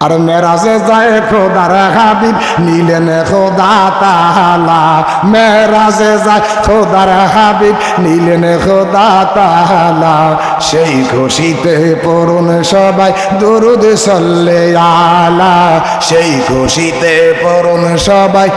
আর মেরাজে যায় খোদার হাবিব নিলেন খোদা তালা মেরাজে যায় খোদার হাবিব নিলেন খোদা তালা সেই খুশিতে পড়ুন সবাই, দরুদ সল্লে আলা। সেই খুশিতে পড়ুন সবাই।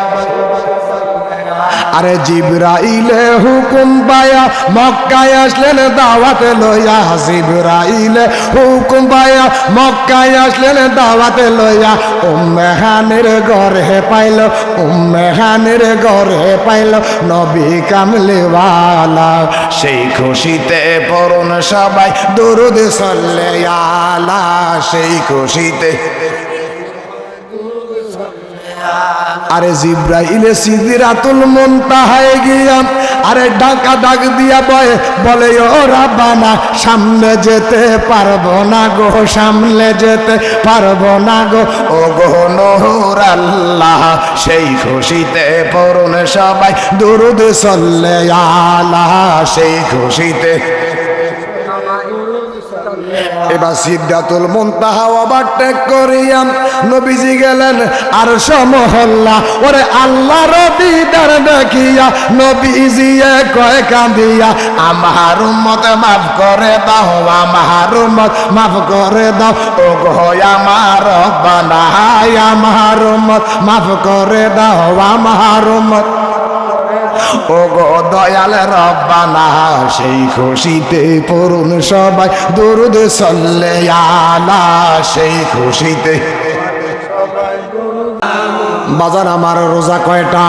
আরে জিব্রাইলে হুকুম পায়া, মক্কায় আসলেন দাওয়াতে লইয়া। জিব্রাইলে হুকুম পায়া, মক্কায় আসলেন দাওয়াতে লইয়া। উম্মেহানের ঘরে পাইল উম্মেহানের ঘরে পাইল নবী কামলিওয়ালা। সেই খুশিতে পড়ুন সবাই দরুদ সল্লে আলা, সেই খুশিতে আরে জিব্রাইলে আরে ডাকা ডাক দিয়া বয়, বলে, ও রাব্বানা সামনে যেতে পারব না গো সামনে যেতে পারব না গো। ও গো নহর আল্লাহ, সেই খুশিতে পড়ুন সবাই, দুরুদ সল্লে আলা, সেই খুশিতে এবার সিদ্ধাতুল মুনতাহা ওভারটেক করিয়াম নবীজি গেলেন আর সমহল্লা ওরে আল্লাহর দিদার দেখিয়া নবীজি কয় কাঁদিয়া, আমার উম্মত মাফ করে দাও, আমার উম্মত মাফ করে দাও। ও গো আমার বানাই আমার উম্মত মাফ করে দাও, আমার উম্মত ও গো দয়াল রব্বানা, সেই খুশিতে পড়ুন সবাই। দরুদ সল্লে আলা, সেই খুশিতে। বাজার আমার রোজা কয়টা?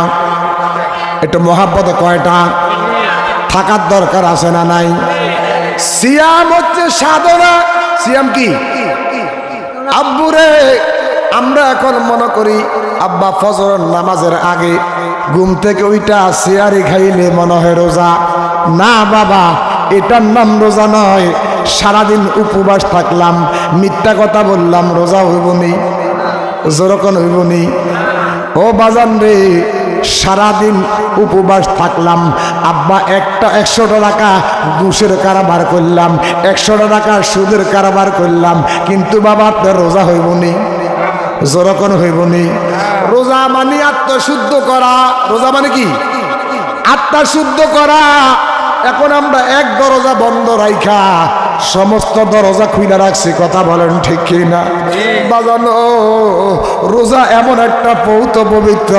একটু মহাব্বত কয়টা? থাকার দরকার আছে না নাই? সিয়াম হচ্ছে সাধনা। সিয়াম কি? আব্বুরে, আমরা এখন মনে করি আব্বা ফজর নামাজের আগে ঘুম থেকে ওইটা চেয়ারে খাইলে মনে হয় রোজা। না বাবা, এটার নাম রোজা নয়। সারাদিন উপবাস থাকলাম, মিথ্যা কথা বললাম, রোজা হইবনি যেরকম হইবনি ও বাজান রে, সারাদিন উপবাস থাকলাম, আব্বা একটা একশোটা টাকা ঘুষের কারবার করলাম, একশোটা টাকা সুদের কারবার করলাম, কিন্তু বাবা আপনার রোজা হইবনি জরকন হইবনি রোজা মানে আত্মশুদ্ধ করা। রোজা মানে কি? আত্মা শুদ্ধ করা। এখন আমরা এক দরজা বন্ধ রাইখা, সমস্ত দরজা খুইলা রাখছি, কথা বলেন ঠিক কি না বাজানো, রোজা এমন একটা পৌত পবিত্র,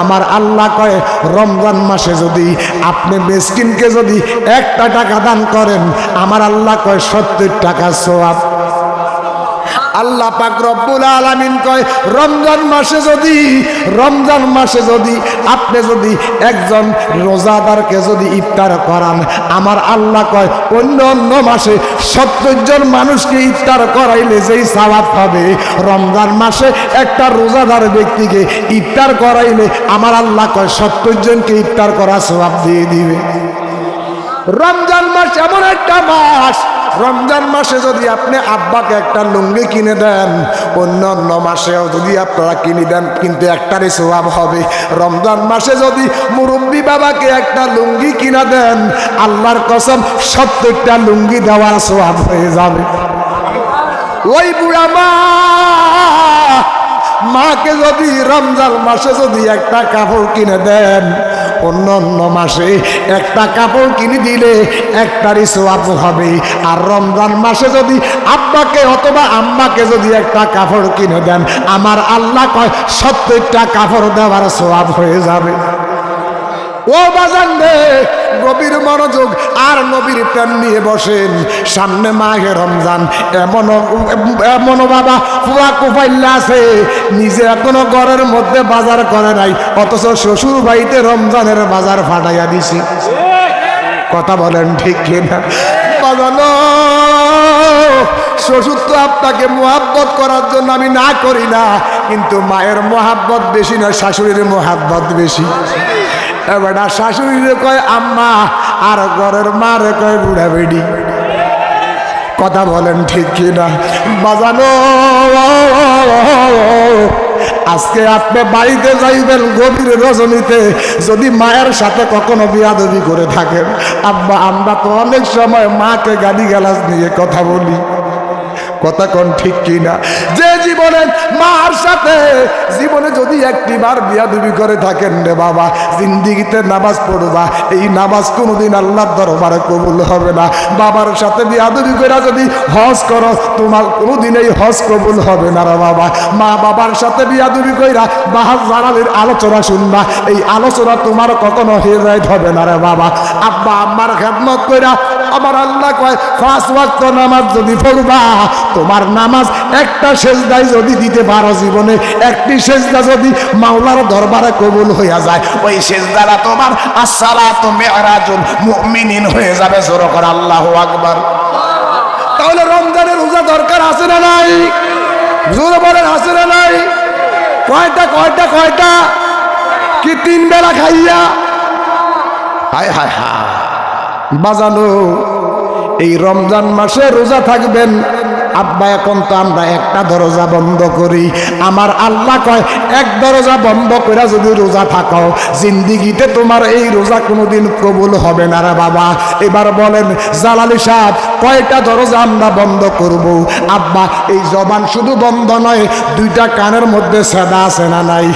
আমার আল্লাহ কয়, রমজান মাসে যদি আপনি মেসকিনকে যদি একটা টাকা দান করেন, আমার আল্লাহ কয়, সত্তর টাকা সোয়াব। আল্লাহ পাক রব্বুল আলামিন কয়, রমজান মাসে যদি, রমজান মাসে যদি আপনি যদি একজন রোজাদারকে যদি ইফতার করান, আমার আল্লাহ কয়, অন্য অন্য মাসে সত্তর জন মানুষকে ইফতার করাইলে যেই সওয়াব পাবে রমজান মাসে একটা রোজাদার ব্যক্তিকে ইফতার করাইলে আমার আল্লাহ কয়, সত্তর জনকে ইফতার করা সওয়াব দিয়ে দিবে। রমজান মাস এমন একটা মাস রমজান মাসে যদি আপনি আব্বাকে একটা লুঙ্গি কিনে দেন, অন্য অন্য মাসেও যদি আপনারা কিনে দেন, কিন্তু একটারই সোয়াব হবে। রমজান মাসে যদি মুরব্বী বাবাকে একটা লুঙ্গি কিনে দেন, আল্লাহর কসম সত্তরটা লুঙ্গি দেওয়ার সোয়াব হয়ে যাবে। ওই বুড়া মা, মাকে যদি রমজান মাসে যদি একটা কাপড় কিনে দেন অন্য অন্য মাসে একটা কাপড় কিনে দিলে একটারই সোয়াব হবে। আর রমজান মাসে যদি আব্বাকে অথবা আম্মাকে যদি একটা কাপড় কিনে দেন, আমার আল্লাহ কয়, সত্তরটা কাপড় দেওয়ার সোয়াব হয়ে যাবে। ও বাজান রে গভীর মনোযোগ আর নবীর প্রেম নিয়ে বসেন। সামনে মাঘে রমজান এমন এমন বাবা ফুয়া কুফাইল্লা আছে। নিজে এখনও ঘরের মধ্যে বাজার করে নাই, অথচ শ্বশুর বাড়িতে রমজানের বাজার ফাটাইয়া দিছি। কথা বলেন ঠিক কিনা? বাজানো, শ্বশুর তো আপনাকে মোহাব্বত করার জন্য আমি না করি না, কিন্তু মায়ের মোহাব্বত বেশি না, শাশুড়ির মোহাব্বত বেশি। বেটা শাশুড়িরে কয়, আম্মা, আর ঘরের মারে কয়, বুড়া বেডি কথা বলেন ঠিক কিনা? বাজানো, আজকে আপনি বাড়িতে যাইবেন গভীর রজনীতে, যদি মায়ের সাথে কখনো বিয়াদবি করে থাকেন। আব্বা, আমরা তো অনেক সময় মাকে গালি গালাজ নিয়ে কথা বলি। কথা কোন ঠিক কিনা? যে জীবনে জীবনে যদি একটি বার বিয়া দুবি করে থাকেন রে বাবা, জিন্দিগিতে নামাজ পড়বা। এই নামাজ কোনোদিন আল্লাহর দরবারে কবুল হবে না। বাবার সাথে বিয়া দুবি করে যদি হজ করো, তোমার কোনোদিন এই হজ কবুল হবে না রে বাবা। মা বাবার সাথে বিয়া দুবি কইরা বাহার জালালের আলোচনা শুনবা। এই আলোচনা তোমার কখনো হেদায়ত হবে না রে বাবা। আব্বা আম্মার খেদমত কইরা আমার আল্লাহ কয় পাঁচ ওয়াক্ত নামাজ যদি পড়বা, তোমার নামাজ একটা শেষ সেজদায় যদি দিতে পারো জীবনে, একটি সেজদা যদি মাওলার দরবারে কবুল হইয়া যায়, ওই সেজদারা তোমার আসসালাতু মিরাজুল মুমিনিন হয়ে যাবে, জোর করে আল্লাহু আকবার। তাহলে রমজানের রোজা দরকার আছে না নাই? জোরে বলেন, আছে না নাই? কয়টা কয়টা কয়টা? কি তিন বেলা খাইয়া? হায় হায় হায়। বাজানো, এই রমজান মাসে রোজা থাকবেন। আব্বা, এখন তো আমরা একটা দরজা বন্ধ করি। আমার আল্লাহ কয়, এক দরজা বন্ধ করে যদি রোজা থাকো, জিন্দিগিতে তোমার এই রোজা কোনোদিন কবুল হবে না রে বাবা। এবার বলেন, জালালি সাহেব কয়টা দরজা আমরা বন্ধ করব? আব্বা, এই জবান শুধু বন্ধ নয়, দুইটা কানের মধ্যে সেদা আছে না নাই?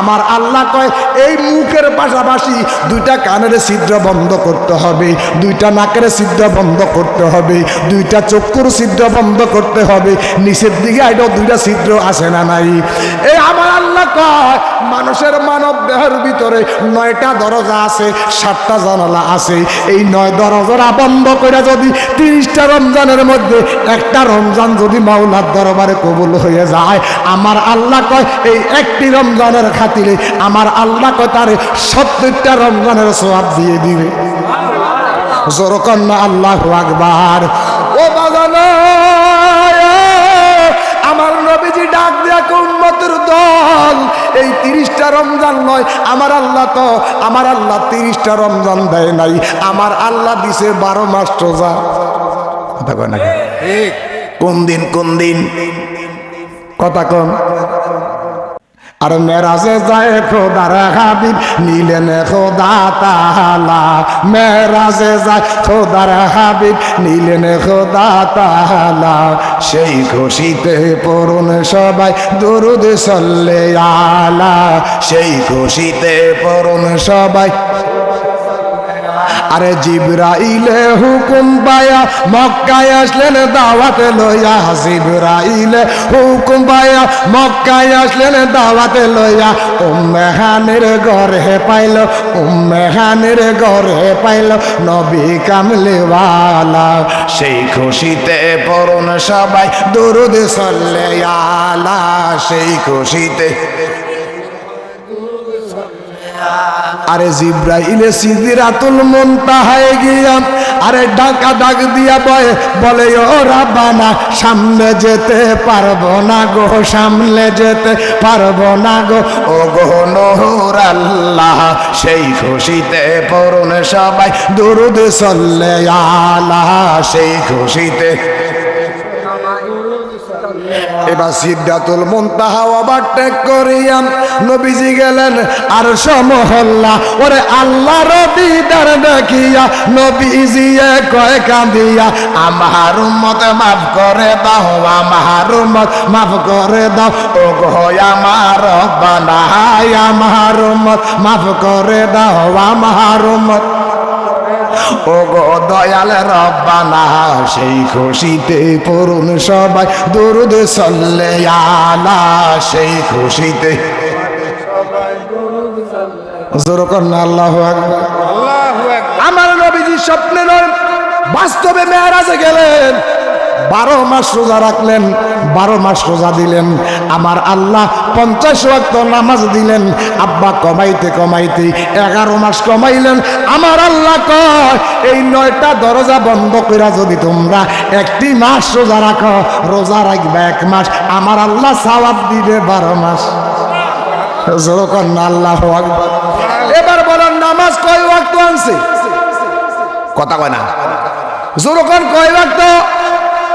আমার আল্লাহ কয়, এই মুখের পাশাপাশি দুইটা কানের ছিদ্র বন্ধ করতে হবে, দুইটা নাকের ছিদ্র বন্ধ করতে হবে, দুইটা চক্ষুর ছিদ্র বন্ধ করতে হবে, নিচের দিকে আইডো দুইটা ছিদ্র আসে না নাই? এই আমার আল্লাহ কয়, মানুষের মানব দেহের ভিতরে নয়টা দরজা আছে, সাতটা জানালা আছে, এই নয় দরজা বন্ধ করে যদি তিরিশটা রমজানের মধ্যে একটা রমজান যদি মাওলার দরবারে কবুল হয়ে যায়, আমার আল্লাহ কয়, এই একটি রমজানের খাতিরে আমার আল্লাহ কয়, তারে সত্তরটা রমজানের সোয়াব দিয়ে দিবে। জোরকন্যা আল্লাহ আকবার। ও বাগানো আমার নবীজি ডাক দিয়া উম্মতের দল এই তিরিশটা রমজান নয় আমার আল্লাহ তো আমার আল্লাহ তিরিশটা রমজান দেয় নাই আমার আল্লাহ দিছে বারো মাস রোজা। কথা কয় না কোন? দিন কোন দিন? কথা কম আর মেরাজে যায় খোদার হাবিব, নিলেন খোদা তালা মেরাজে যায় খোদার হাবিব, নিলেন খোদা তালা সেই খুশিতে পড়ুন সবাই দরুদ সল্লে আলা। সেই খুশিতে পড়ুন সবাই আরে জিব্রাইলে হুকুম পায়া মক্কায় আসলেন, দাওয়াতে লইয়া। জিব্রাইলে হুকুম পায়া মক্কায় আসলেন, দাওয়াতে লইয়া। উম্মেহানের ঘরে পাইল উম্মেহানের ঘরে পাইল, নবী কামলেওয়ালা। সেই খুশিতে পড়ুন সবাই দুরুদ সল্লে আলা, সেই খুশিতে আরে জিব্রাইলে সিদিরাতুল মুনতাহায় গিয়া, আরে ডাকা ডাক দিয়া বয়, বলে, ও রাব্বানা, সামনে যেতে পারব না গো, সামনে যেতে পারব না গো। ও গো নহর আল্লাহ, সেই খুশিতে পড়ুন সবাই, দুরুদ সল্লে আলা, সেই খুশিতে এবার সিদ্ধাতুল মুনতাহা ওভারটেক করিয়াম নবীজি গেলেন আর সমহল্লা ওরে আল্লাহর দিদার দেখিয়া নবীজি কয় কাঁদিয়া, আমার উম্মত মাফ করে দাও, আমার উম্মত মাফ করে দাও। ও গো আমার বানাই আমার উম্মত মাফ করে দাও, আমার উম্মত ও গো দয়াল রব্বানা সেই খুশিতে পড়ুন সবাই। দুরুদ সল্লে আলা সেই খুশিতে। আল্লাহ আমার নবীজি স্বপ্নে নয় বাস্তবে মেয়ারাজে গেলেন। বারো মাস রোজা রাখলেন বারো মাস রোজা দিলেন। আমার আল্লাহ পঞ্চাশ ওয়াক্ত নামাজ দিলেন। আব্বা কমাইতে কমাইতে এগারো মাস কমাইলেন। আমার আল্লাহ কয় এই নয়টা দরজা বন্ধ করে যদি তোমরা একটি মাস রোজা রাখো রোজা রাখবে এক মাস। আমার আল্লাহ সওয়াব দিবে বারো মাস। যখন আল্লাহ আকবার। এবার বলেন নামাজ কয় ওয়াক্ত আনছে? কথা কয় না। জোরকন কয় ওয়াক্ত?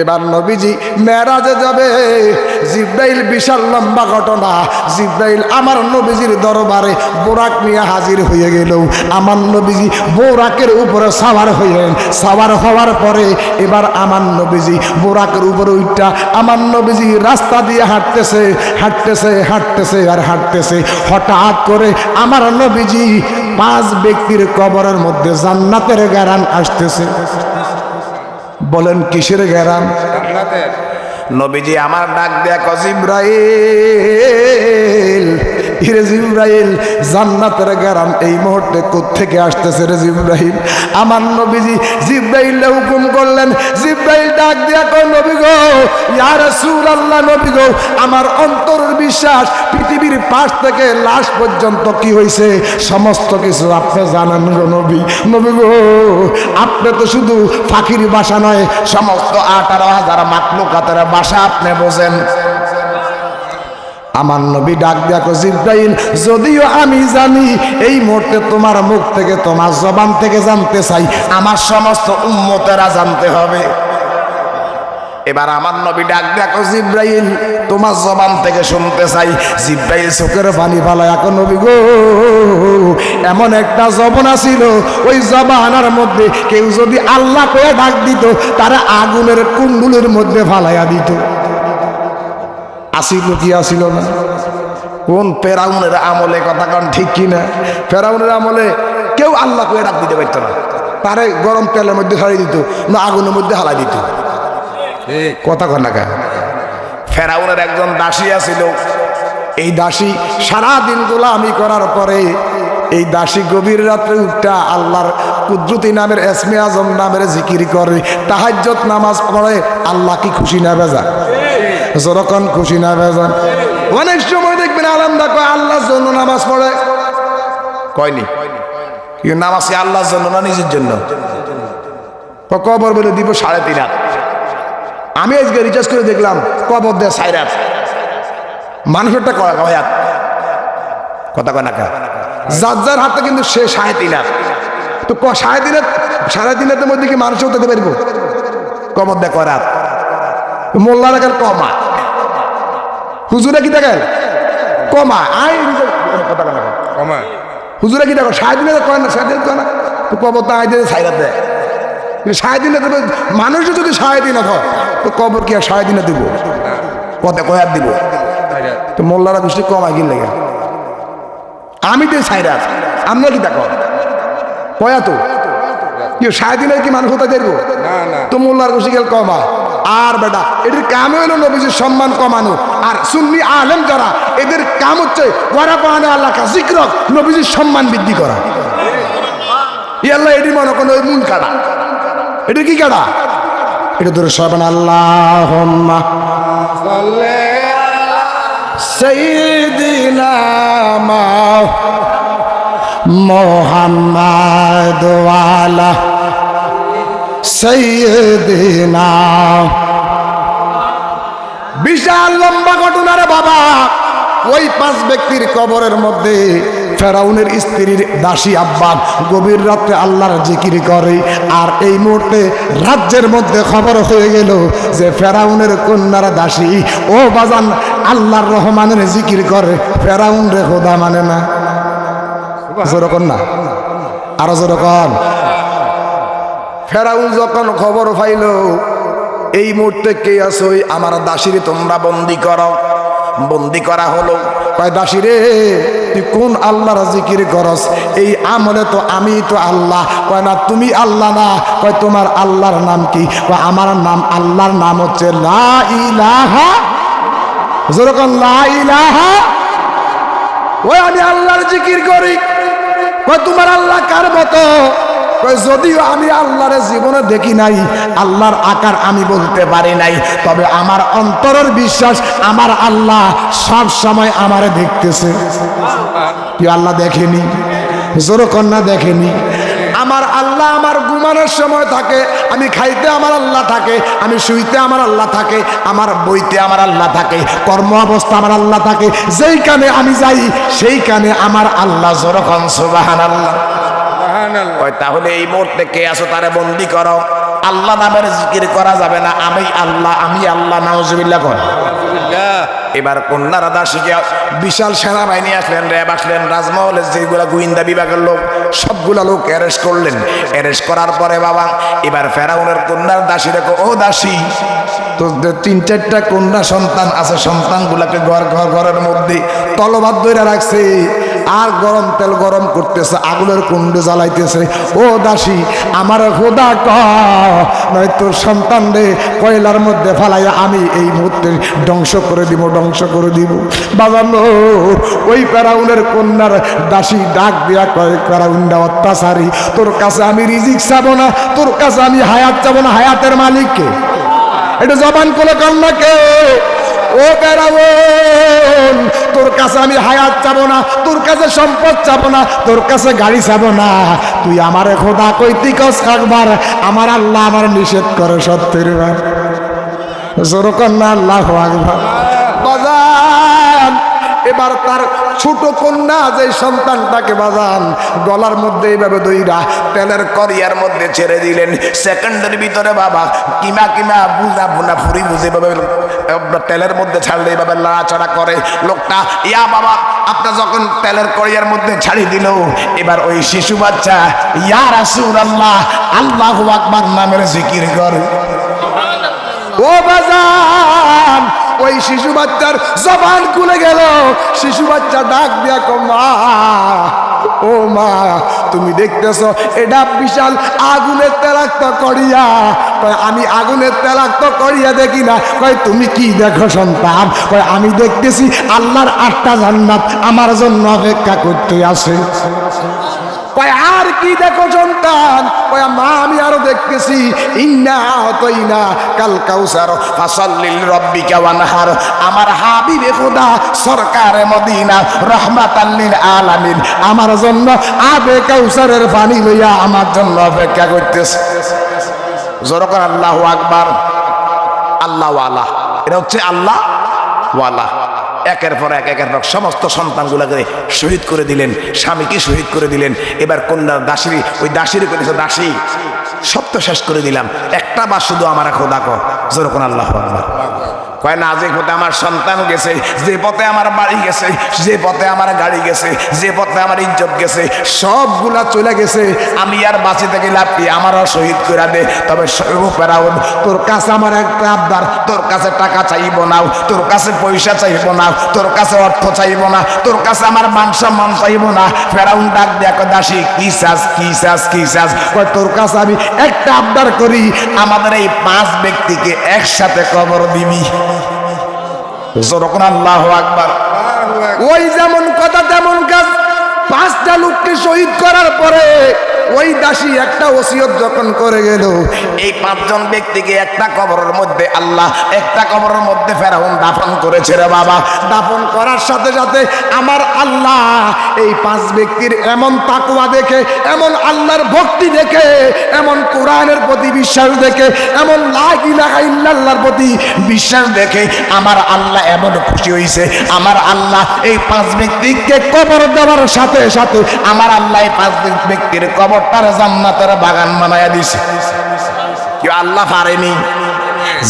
এবার নবীজি মেরাজে যাবে। জিব্রাইল বিশাল লম্বা ঘটনা। জিব্রাইল আমার নবীজির দরবারে বোরাক নিয়ে হাজির হয়ে গেল। আমার নবীজি বোরাকের উপরে সাওয়ার হইলেন। সাওয়ার হওয়ার পরে এবার আমার নবীজি বোরাকের উপরে উঠটা আমার নবীজি রাস্তা দিয়ে হাঁটতেছে হাঁটতেছে হাঁটতেছে আর হাঁটতেছে। হঠাৎ করে আমার নবীজি পাঁচ ব্যক্তির কবরের মধ্যে জান্নাতের গ্যারান আসতেছে। বলেন কিসের গেরাম নবীজি আমার ডাক দেয়া কজিব্রাইল হিরে জান্নাতের গ্যারাম এই মুহূর্তে থেকে আসতেছে রে জিব্রাহিম আমার নবীজি জিব্রাইল হুকুম করলেন, জিব্রাইল ডাক দেয়া কয়, নবী গো, ইয়া রাসূলুল্লাহ, নবী গো, আমার অন্তরের বিশ্বাস পৃথিবীর পাশ থেকে লাশ পর্যন্ত কি হয়েছে সমস্ত কিছু আপনি জানেন গো নবী। নবী গো, আপনি তো শুধু ফাঁকির বাসা নয়, সমস্ত আঠারো হাজার মাকলুকাতের বাসা আপনি বোঝেন। আমার নবী ডাক দেখো জিব্রাইল, যদিও আমি জানি এই মুহূর্তে তোমার মুখ থেকে, তোমার জবান থেকে জানতে চাই, আমার সমস্ত উম্মতেরা জানতে হবে। এবার আমার নবী ডাক দেখো জিব্রাইল, তোমার জবান থেকে শুনতে চাই। জিব্রাইল চোখের পানি ফালা এখন নবী গো, এমন একটা জবনা ছিল ওই জবানার মধ্যে কেউ যদি আল্লাহ করে ডাক দিত, তারা আগুনের কুণ্ডুলের মধ্যে ফালাইয়া দিত। আসিল কি আসিল না? কোন ফেরাউনের আমলে কথা কন ঠিক কিনা? ফেরাউনের আমলে কেউ আল্লাহ করে ডাক দিতে পারতো না। তারে গরম তেলের মধ্যে ছাড়িয়ে দিত, না আগুনের মধ্যে হালাই দিত। কথা কন না ফেরাউনের একজন দাসী আছিল। এই দাসী সারা দিন গোলামি করার পরে এই দাসী গভীর রাত্রে উঠটা আল্লাহর কুদ্রুতি নামের এসমে আজম নামের জিকির করে তাহাজ্জত নামাজ পড়ে, আল্লাহ কি খুশি না বেজা যখন খুশি না বেজান অনেক সময় দেখবেন আলামদা কয় আল্লাহর জন্য নামাজ পড়ে। কয়নি? কিন্তু নামাজ কি আল্লাহর জন্য না নিজের জন্য? কবর বলে দিব সাড়ে তিন হাত। আমি আজকে রিচার্জ করে দেখলাম, কবর দেয় সাইড হাত। মানুষেরটা কয় কয় হাত? কথা কয় না যার যার হাতে কিন্তু সে সাড়ে তিন হাত। তো সাড়ে তিন হাত, সাড়ে তিন হাতের মধ্যে কি মানুষও দিতে পারব? কবর দেয় কয় হাত? মোল্লা দেখেন কমা। হুজুরে কি দেখেন? কমা। আই কথা। কমা। হুজুরে কি দেখো কয় না? সাড়ে দিন কয় না? তো কবর তো আই দিয়ে সাইরাত দেয় কিন্তু সাড়ে দিনে দেবে মানুষও যদি সাড়ে দিনে হয় তো কবর কি আর দিনে দিব? কত কয়ার দিব? তো মোল্লারা গোষ্ঠী কম আগিয়ে লেগে আমি তো সাইরাত আমরা কি দেখো? কয়া তো দিনে কি মানুষ হতে দেখব তো মোল্লার গোষ্ঠী গেল কমা। আর বেটা এটির কামে হলো নবীজির সম্মান কমানো। আর সুন্নি আলেম যারা, এদের কাম হচ্ছে ওয়ারা পাহানে আল্লাহ জিক্রক, নবীজির সম্মান বৃদ্ধি করা। ই আল্লাহ, এটি মনে কোনো ওই মূল কাটা এটা কি কাটা এটা ধরে সবান আল্লাহ সৈদিনা মোহাম্মদ ওয়ালা সৈদিনা বিশাল লম্বা ঘটনা রে বাবা। ওই পাঁচ ব্যক্তির কবরের মধ্যে ফেরাউনের স্ত্রীর দাসী আব্বা গভীর রাত্রে আল্লাহর জিকির করে। আর এই মুহূর্তে রাজ্যের মধ্যে খবর হয়ে গেল যে ফেরাউনের কন্যার দাসী ও বাজান আল্লাহর রহমানের জিকির করে। ফেরাউন রে খোদা মানে না। যেরকম না। আরও যেরকম ফেরাউন যখন খবর পাইল, এই মুহূর্তে কে আছো? আমার দাসিরে তোমরা বন্দি করো। বন্দি করা হলো। দাসিরে, তুই কোন আল্লাহর জিকির করস? এই আমলে তো আমি তো আল্লাহ। কয়, না, তুমি আল্লাহ না। কয়, তোমার আল্লাহর নাম কি? কয়, আমার নাম আল্লাহর নাম হচ্ছে আমি আল্লাহর জিকির করি। কয়, তোমার আল্লাহ কার যদিও আমি আল্লাহর জীবনে দেখি নাই, আল্লাহর আকার আমি বলতে পারি নাই, তবে আমার অন্তরের বিশ্বাস, আমার আল্লাহ সব সময় আমারে দেখতেছে। কি আল্লাহ দেখেনি জোর কন্যা দেখেনি। আমার আল্লাহ আমার ঘুমানোর সময় থাকে, আমি খাইতে আমার আল্লাহ থাকে, আমি শুইতে আমার আল্লাহ থাকে, আমার বইতে আমার আল্লাহ থাকে, কর্ম অবস্থা আমার আল্লাহ থাকে, যেই কানে আমি যাই, সেই কানে আমার আল্লাহ জোরকন সুবাহান আল্লাহ তাহলে এই মুহূর্তে কে আছো তারে বন্দি করো। আল্লাহ নামের জিকির করা যাবে না আমি আল্লাহ আমি আল্লাহ নাউজুবিল্লাহ কর। এবার কন্যারা দাসীকে বিশাল সেনাবাহিনী আসলেন র্যাব আসলেন রাজমহলের যেগুলা গোয়েন্দা বিভাগের লোক সবগুলা লোক অ্যারেস্ট করলেন। অ্যারেস্ট করার পরে বাবা এবার ফেরাউনের কন্যার দাসী দেখো ও দাসী তো তিন চারটা কন্যা সন্তান আছে সন্তানগুলাকে ঘর ঘর ঘরের মধ্যে তলবাদ ধরে রাখছে। আর গরম তেল গরম করতেছে, আগুনের কুণ্ড জ্বালাইতেছে। ও দাসী, আমার খোদা ক, নয় তোর সন্তান রে, কয়লার মধ্যে ফালাইয়া আমি এই মুহূর্তে ধ্বংস করে দিব, ধ্বংস করে দিব। বাজানো ওই প্যারাউনের কন্যার দাসী ডাক দিয়া কয় প্যারাউনটা অত্যাচারী, তোর কাছে আমি রিজিক চাবো না, তোর কাছে আমি হায়াত চাবো না, হায়াতের মালিককে? এটা জবান করে কন্যাকে ও বেড়াবন তোর কাছে আমি হায়াত চাব না, তোর কাছে সম্পদ চাব না, তোর কাছে গাড়ি চাব না। তুই আমার খোদা কৈতিকস একবার আমার আল্লাহ আমার নিষেধ করে সত্যের বার জোর কন্যা আল্লাহ এবার তার ছোট কন্যা যে সন্তানটাকে বাজান গলার মধ্যে এইভাবে দইরা তেলের করিয়ার মধ্যে ছেড়ে দিলেন। সেকেন্ডের ভিতরে বাবা কিমা কিমা বুঝা বুনা ফুরি বুঝে ভাবে তেলের মধ্যে ছাড়লে এইভাবে লাড়াচাড়া করে। লোকটা ইয়া বাবা আপনার যখন তেলের করিয়ার মধ্যে ছাড়ি দিল এবার ওই শিশু বাচ্চা ইয়া রাসূল আল্লাহ আল্লাহ আকবার নামের জিকির করে। ও বাজান ওই শিশু বাচ্চার জবান খুলে গেল। শিশু বাচ্চা ডাক কো মা, ও মা, তুমি দেখতেছ, এটা বিশাল আগুনের তেলাক্ত করিয়া। কয়, আমি আগুনের তেলাক্ত করিয়া দেখি না। কয়, তুমি কি দেখো সন্তান? কয়, আমি দেখতেছি আল্লাহর আটটা জান্নাত আমার জন্য অপেক্ষা করতে আসে কয়, আর কি দেখো সন্তান? কয়, মা, আমি আরও দেখতেছি। ইন্না হতইনা কাল কাউসার। ফাসাল্লিল রব্বিকা ওয়ানহার। আমার হাবিবে খোদা সরকার মদিনা। রহমাতাল লিল আলামিন। আমার জন্য আবে কাউসারের পানি লইয়া আমার জন্য অপেক্ষা করতেছে। জোরকর আল্লাহ আকবার। আল্লাহ ওয়ালা এটা হচ্ছে আল্লাহ ওয়ালা একের পর এক, একের পর সমস্ত সন্তানগুলোকে শহীদ করে দিলেন। স্বামীকে শহীদ করে দিলেন। এবার কন্যা দাসী ওই দাসীর করেছে দাসী। সব তো শেষ করে দিলাম। একটা বার শুধু আমার খোদা কো যেরকম আল্লাহ আকবার। কয়, না, যে পথে আমার সন্তান গেছে, যে পথে আমার বাড়ি গেছে, যে পথে আমার গাড়ি গেছে, যে পথে আমার ইজ্জত গেছে, সবগুলা চলে গেছে। আমি আর বাঁচি থেকে লাভ কি আমারও শহীদ করে দে। তবে ফেরাউন, তোর কাছে আমার একটা আবদার, তোর কাছে টাকা চাইব না, তোর কাছে পয়সা চাইব না, তোর কাছে অর্থ চাইব না, তোর কাছে আমার মান সম্মান চাইব না। ফেরাউন ডাক দেখো দাসী, কি চাস কি চাস কি চাস? তোর কাছে আমি একটা আবদার করি, আমাদের এই পাঁচ ব্যক্তিকে একসাথে কবর দিবি। যখন আল্লাহ আকবার। ওই যেমন কথা তেমন কাজ পাঁচটা লোককে শহীদ করার পরে ওই দাসী একটা ওসিয়ত যখন করে গেল, এই পাঁচজন ব্যক্তিকে একটা কবরের মধ্যে আল্লাহ, একটা কবরের মধ্যে ফেরাউন দাফন করেছে রে বাবা। দাফন করার সাথে সাথে আমার আল্লাহ এই পাঁচ ব্যক্তির এমন তাকুয়া দেখে, এমন আল্লাহর ভক্তি দেখে, এমন কোরআনের প্রতি বিশ্বাস দেখে, এমন ইল্লাল্লাহর প্রতি বিশ্বাস দেখে আমার আল্লাহ এমন খুশি হয়েছে আমার আল্লাহ এই পাঁচ ব্যক্তিকে কবর দেওয়ার সাথে সাথে আমার আল্লাহ পাঁচ ব্যক্তির কবরটার জান্নাতের বাগান বানায়া দিছে। কি আল্লাহ পারেনি।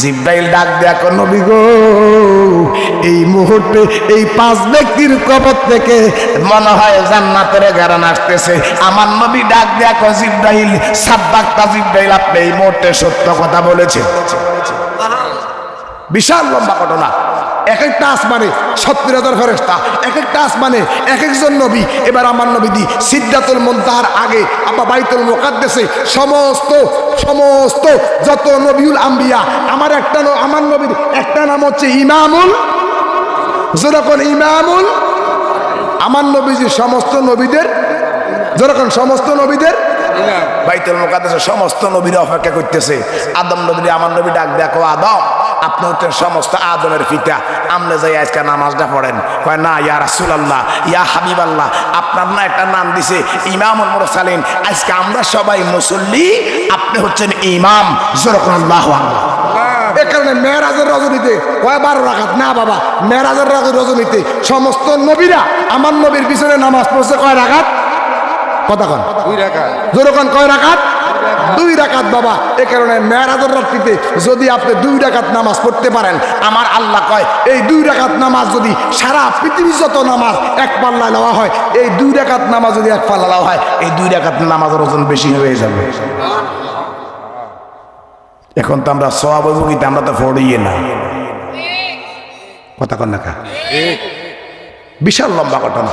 জিব্রাইল ডাক দেয়া কো নবী গো, এই মুহূর্তে এই পাঁচ ব্যক্তির কবর থেকে মনে হয় জান্নাতের গারান আসতেছে। আমার নবী ডাক দেয়া কো জিব্রাইল সাব্বাক্তা জিব্রাইল, আপনি এই মুহূর্তে সত্য কথা বলেছেন। বিশাল লম্বা ঘটনা। এক একটা আসমানে সত্তর হাজার ফেরেস্তা এক একটা আসমানে এক একজন নবী। এবার আমার নবী দি সিদ্ধাতুল মন্তার আগে আবার বাইতুল মোকাদ্দেশে সমস্ত সমস্ত যত নবীউল আম্বিয়া আমার একটা আমার নবীর একটা নাম হচ্ছে ইমামুল যেরকম ইমামুল আমার নবীজি সমস্ত নবীদের যেরকম সমস্ত নবীদের বাইতুল মুকাদ্দাসের সমস্ত নবীরা অপেক্ষা করতেছে। আদম নবী আমার নবী ডাক দেখো আদম আপনি হচ্ছেন সমস্ত আদমের পিতা। আমনে যাই আজকে নামাজটা পড়েন। কয় না ইয়া রাসূলুল্লাহ ইয়া হাবিব আল্লাহ আপনার না একটা নাম দিছে ইমামুল মুরসালিন। আজকে আমরা সবাই মুসল্লি আপনি হচ্ছেন ইমাম। যেরকম আল্লাহু এ কারণে মেয়েরাজের রজনীতে কয় বারো রাখাত না বাবা মেয়েরাজের রাজ- রজনীতে সমস্ত নবীরা আমার নবীর পিছনে নামাজ পড়ছে কয় রাখাত কথা কন। দুই কয় রাখাত দুই রাকাত বাবা, এ কারণে মেয়েরাজের রাত্রিতে যদি আপনি দুই রাকাত নামাজ পড়তে পারেন, আমার আল্লাহ কয়, এই দুই রাকাত নামাজ যদি সারা পৃথিবীর যত নামাজ এক পাল্লায় নেওয়া হয়, এই দুই রাকাত নামাজ যদি এক পাল্লা নেওয়া হয়, এই দুই রাকাত নামাজের ওজন বেশি হয়ে যাবে। এখন তো আমরা সব আমরা তো পড়িয়ে না। কথা কন না কা? বিশাল লম্বা ঘটনা।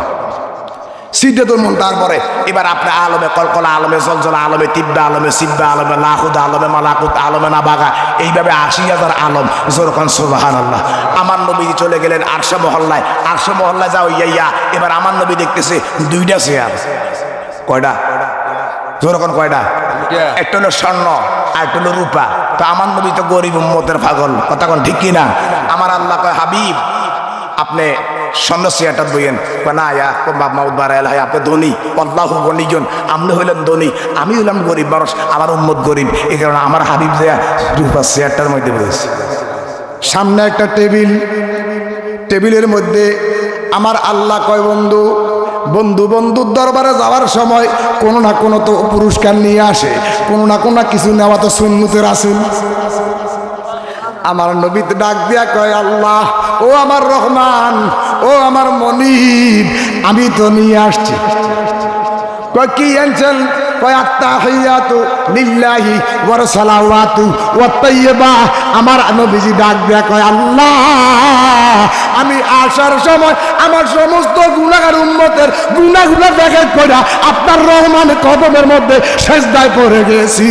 সিদ্ধাতুল মন তারপরে এবার আপনি আলমে কলকলা আলমে জলজলা আলমে তিব্বা আলমে সিব্বা আলমে লাহুদ আলমে মালাকুত আলমে না নাবাগা এইভাবে আশি হাজার আলম। যেরকম সুবাহান আল্লাহ আমার নবী চলে গেলেন আরশা মহল্লায়। আরশা মহল্লায় যাও ইয়া এবার আমার নবী দেখতেছে দুইটা চেয়ার। কয়টা? যেরকম কয়টা? একটা হলো স্বর্ণ আর একটা হলো রূপা। তো আমার নবী তো গরিব উম্মতের পাগল। কথা কোন ঠিক কিনা? আমার আল্লাহ কয় হাবিব আপনি স্বর্ণ চেয়ারটা বইয়েন কয় না ইয়া মাউদ বারাইল হয় আপনি ধনী, আল্লাহ গণিজন আপনি হইলেন ধনী, আমি হইলাম গরিব মানুষ, আমার উম্মত গরিব, এই কারণে আমার হাবিব দেয়া রূপা চেয়ারটার মধ্যে বলেছে সামনে একটা টেবিল, টেবিলের মধ্যে আমার আল্লাহ কয়, বন্ধু বন্ধু, বন্ধুর দরবারে যাওয়ার সময় কোনো না কোনো তো পুরস্কার নিয়ে আসে, কোনো না কোনো কিছু নেওয়া তো সুন্নতের আসেন আমার নবীতে ডাক দিয়া কয়, আল্লাহ, ও আমার রহমান, ও আমার মনিব, আমি তো নিয়ে আসছি। কয়, কি আনছেন? আমার নবীজি ডাক দেয়া কয়, আল্লাহ, আমি আসার সময় আমার সমস্ত গুনাহগার উম্মতের গুনাহগুলো দেখে কইরা আপনার রহমান কদমের মধ্যে সেজদায় পড়ে গেছি।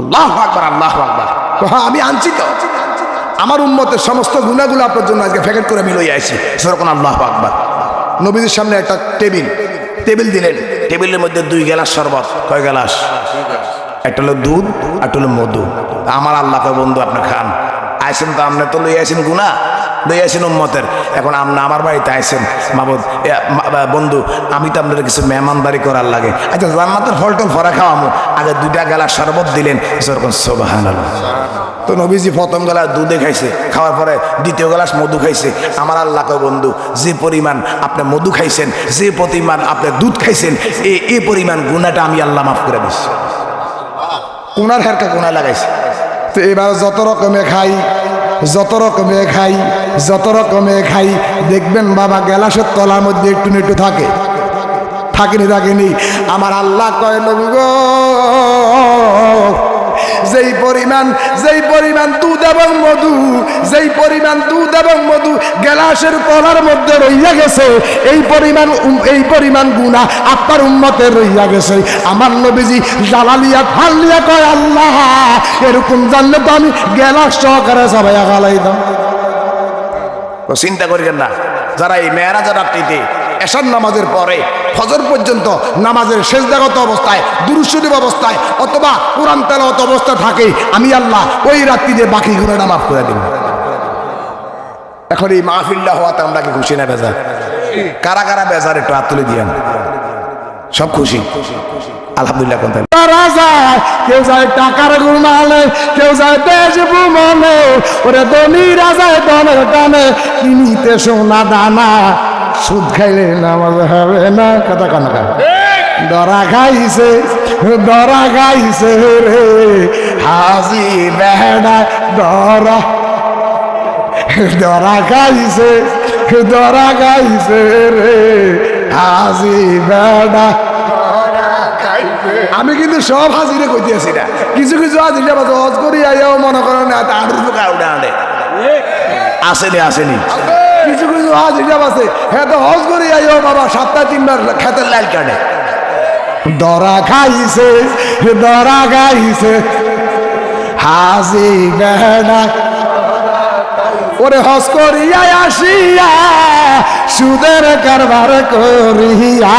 আল্লাহ আকবার আল্লাহ আকবার। হ্যাঁ আমি আনছি তো আমার উন্মতের সমস্ত গুণাগুলো আপনার জন্য আজকে ফ্যাকেট করে আমি লই আসি সেরকম আল্লাহ আকবার। নবীদের সামনে একটা টেবিল টেবিল দিলেন। টেবিলের মধ্যে দুই গ্লাস শরবত। কয় গ্লাস? একটা হলো দুধ একটা হলো মধু। আমার আল্লাহকে বন্ধু আপনার খান। আইসেন তো আপনি তো লই আইসেন গুনা লই আইসেন উম্মতের। এখন আপনি আমার বাড়িতে আইসেন মাবুদ বন্ধু, আমি তো আপনার কিছু মেহমানদারি করার লাগে। আচ্ছা জান্নাতের ফল টল ফরা খাওয়ামো। আগে দুইটা গেলা শরবত দিলেন সেরকম সোবাহান তো নবীজি প্রথম গেলা দুধে খাইছে, খাওয়ার পরে দ্বিতীয় গ্লাস মধু খাইছে। আমার আল্লাহকে বন্ধু, যে পরিমাণ আপনি মধু খাইছেন, যে পরিমাণ আপনি দুধ খাইছেন এই পরিমাণ গুণাটা আমি আল্লাহ মাফ করে দিচ্ছি কোনার হেরকা গুণা লাগাইছে। তো এবার যত রকমে খাই, যত রকমে খাই, যত রকমে খাই, দেখবেন বাবা গ্যালাসের তলার মধ্যে একটু একটু থাকে। থাকেনি থাকেনি। আমার আল্লাহ কয়, নবী গো যেই পরিমাণ যেই পরিমাণ দুধ এবং মধু, যেই পরিমাণ দুধ এবং মধু গ্যালাসের তলার মধ্যে রইয়া গেছে, এই পরিমাণ এই পরিমাণ গুণা আপনার উম্মতের রইয়া গেছে। আমার নবীজি জালালিয়া, ফাল্লিয়া কয়, আল্লাহ, এরকম জানলে তো আমি গ্যালাস সহকারে সবাই গালাইতাম তো চিন্তা করিলেন না, যারা এই মেয়েরাজা রাত্রিতে এসার নামাজের পরে ফজর পর্যন্ত নামাজের শেষদাগত অবস্থায় দুরুশরীফ অবস্থায় অথবা কোরআন তেলাওয়াত অবস্থা থাকে আমি আল্লাহ ওই রাত্রিতে বাকি গুণাটা মাফ করে দিব। এখন এই মাহফিল্লা হওয়াতে আমরা কি খুশি না বেজার? কারা কারা বেজার একটু হাত তুলে দিয়ে সব খুশি? আলহামদুলিল্লাহ কেউ যায় টাকার সুদ খাইলে নামাজ হবে না, কথা কানা দরা খাইছে দরা খাইছে রে। হাজি বেড়া দরা। দরা খাইছে দরা খাইছে রে। হাজি বেড়া আমি কিন্তু সব হাজিরে কইতেছি না। কিছু কিছু হাজিরা বাজে করি আইয়াও মনে করেন না তা আড়ুর পোকা উঠে আনে। আসেনি আসেনি। কিছু কিছু হাজিরা আছে। হ্যাঁ তো হজ করি আইয়াও বাবা, সপ্তাহে তিনবার খেতের লাইল কাটে। দরা খাইছে দরা খাইছে। হাজি বেড়া। ওরে হস করিয়া আসিয়া, সুদের কারবার করিয়া,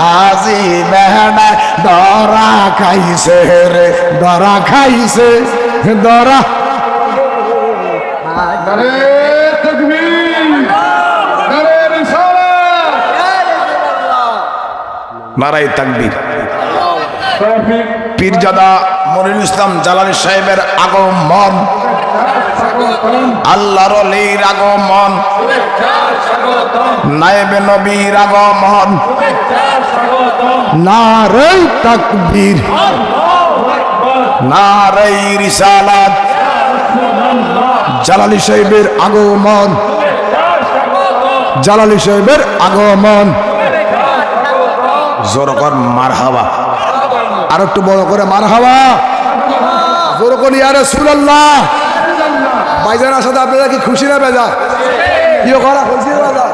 হাজি বেড়া, দরা খাইছে রে, দরা খাইছে, দরা। নারাই তাকবীর। পীরজাদা মনিরুল ইসলাম জালালি সাহেবের আগমন। আল্লাহর আগমন। নায়েবে নবীর আগমন। নারই তাকবীর। নারাই রিসালাত। জালালি সাহেবের আগমন। জালালি সাহেবের আগমন। কর মারহাবা। আর একটু বড় করে মার হাওয়া ইয়ারে সুরাল্লাহ আপনারা কি খুশি না বেজা করা খুশি না বেজা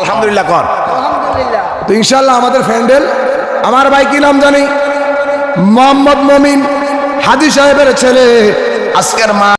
আলহামদুলিল্লাহ কর। তো ইনশাল্লাহ আমাদের ফ্যান্ডেল আমার ভাই কি নাম জানি? মোহাম্মদ মমিন হাজি সাহেবের ছেলে আজকের মা